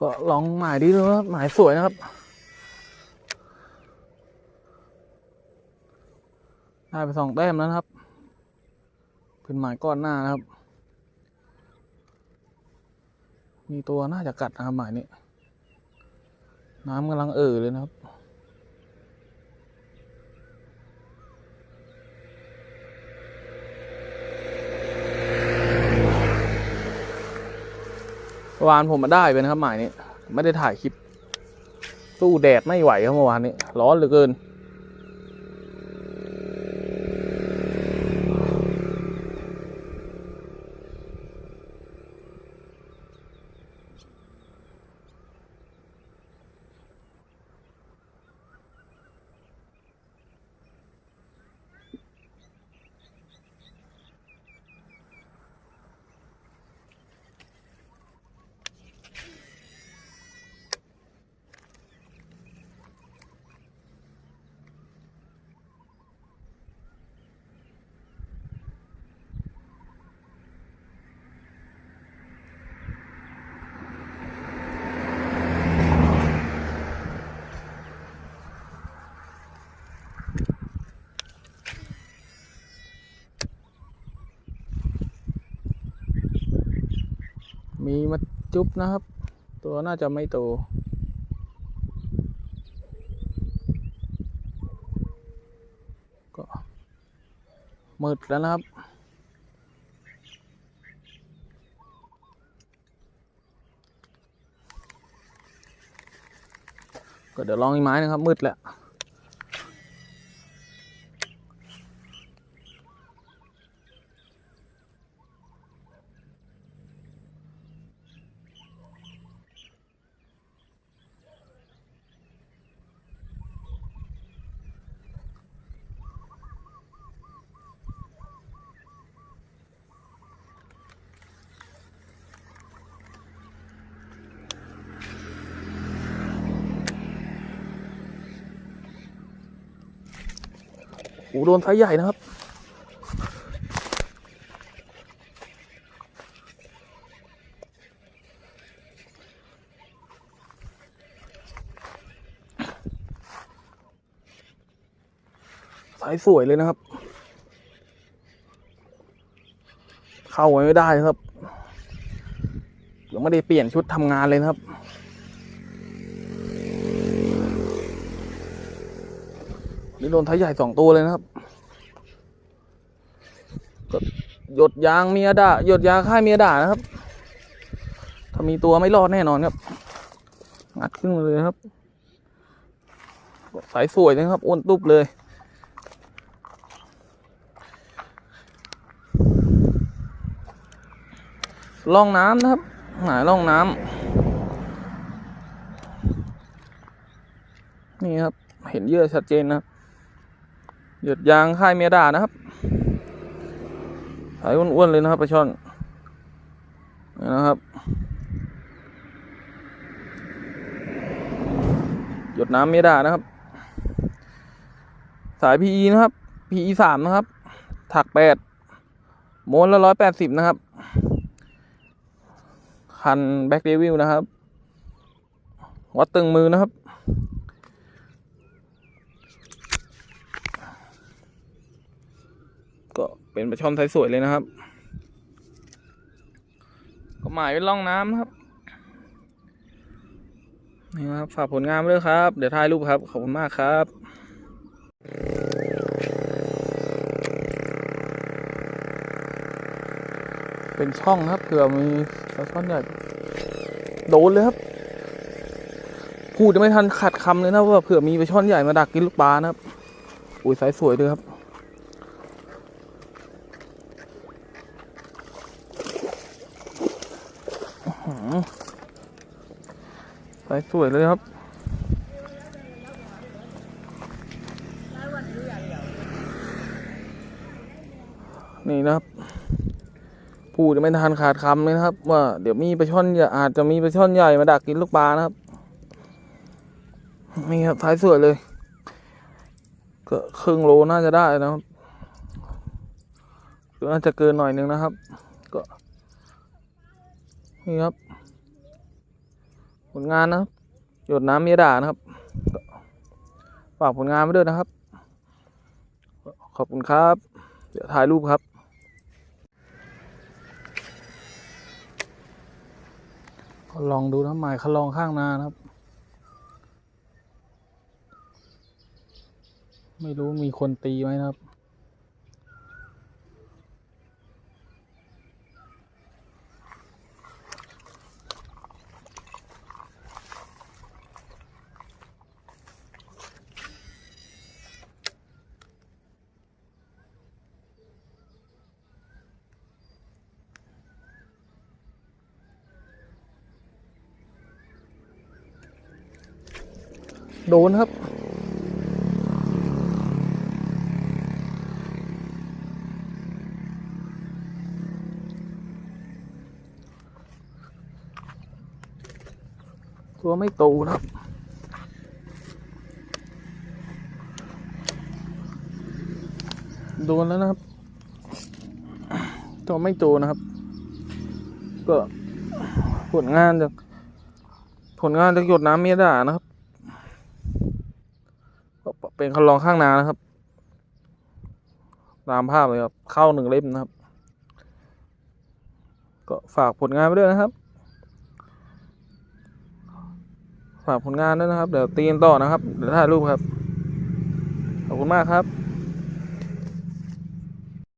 ก็ลองหมายดีดูนะครับหมายสวยนะครับได้ไปสองแต้มแล้วนะครับเป็นหมายก้อนหน้านะครับ มีตัวน่าจะกัดนะครับหมายนี้ น้ำกำลังเอ่อเลยนะครับ เมื่อวานผมมาได้ไปนะครับหมายนี้ ไม่ได้ถ่ายคลิป สู้แดดไม่ไหวครับเมื่อวานนี้ ร้อนเหลือเกิน มีมาจุ๊บนะครับ ตัวน่าจะไม่โต ก็มืดแล้วนะครับ ก็เดี๋ยวลองอีกไม้นะครับมืดแล้ว อ้โหโดนไซส์ใหญ่นะครับไซส์สวยเลยนะครับ เข้าไว้ไม่ได้ครับยังไม่ได้เปลี่ยนชุดทำงานเลยนะครับ นี่โดนไทยใหญ่สองตัวเลยนะครับก็หยดยางเมียด่าหยดยาค่ายเมียด่านะครับ ถ้ามีตัวไม่รอดแน่นอนครับงัดขึ้นมาเลยครับ สายสวยเลยครับอ้วนตุ๊บเลยล่องน้ำนะครับ หายล่องน้ำนี่ครับ เห็นเยื่อชัดเจนนะครับ หยดยางค่ายเมียดานะครับสายอ้วนๆเลยนะครับปลาช่อนนี่นะครับ หยดน้ำเมียดานะครับ สาย PE นะครับ PE สามนะครับ ถักแปดโมลละร้อยแปดสิบนะครับ คันแบ็กเดวิลนะครับ วัดตึงมือนะครับ ก็ เป็นปลาช่อนไซส์สวยเลยนะครับ ก็หมายเป็นร่องน้ำนะครับนี่ครับฝากผลงานด้วยครับ เดี๋ยวถ่ายรูปครับ ขอบคุณมากครับเป็นช่องนะครับเผื่อมีปลาช่อนใหญ่โดนเลยครับพูดจะไม่ทันขัดคำเลยนะว่าเผื่อมีปลาช่อนใหญ่มาดักกินลูกปลานะครับ อุ้ยไซส์สวยด้วยครับ สายสวยเลยครับนี่นะครับพูดจะไม่ทันขาดคำเลยนะครับ ว่าเดี๋ยวมีปลาช่อนใหญ่อาจจะมีปลาช่อนใหญ่มาดักกินลูกปลานะครับนี่ครับสายสวยเลยก็ครึ่งโลน่าจะได้นะครับน่าจะเกินหน่อยนึงนะครับ ก็นี่ครับ ผลงานนะครับ หยดน้ำเมียด่านะครับฝากผลงานไว้ด้วยนะครับ ขอบคุณครับ เดี๋ยวถ่ายรูปครับ ลองดูนะหมายคลองข้างนานะครับ ไม่รู้มีคนตีไหมนะครับ โดนครับ ตัวไม่โตนะครับโดนแล้วนะครับ ตัวไม่โตนะครับ ก็ผลงานจากผลงานจากหยดน้ำเมียด่านะครับ เป็นคันลองข้างนานะครับ ตามภาพเลยครับ เข้าหนึ่งเล่มนะครับ ก็ฝากผลงานไปด้วยนะครับ ฝากผลงานด้วยนะครับ เดี๋ยวตีนต่อนะครับ เดี๋ยวถ่ายรูปครับ ขอบคุณมากครับ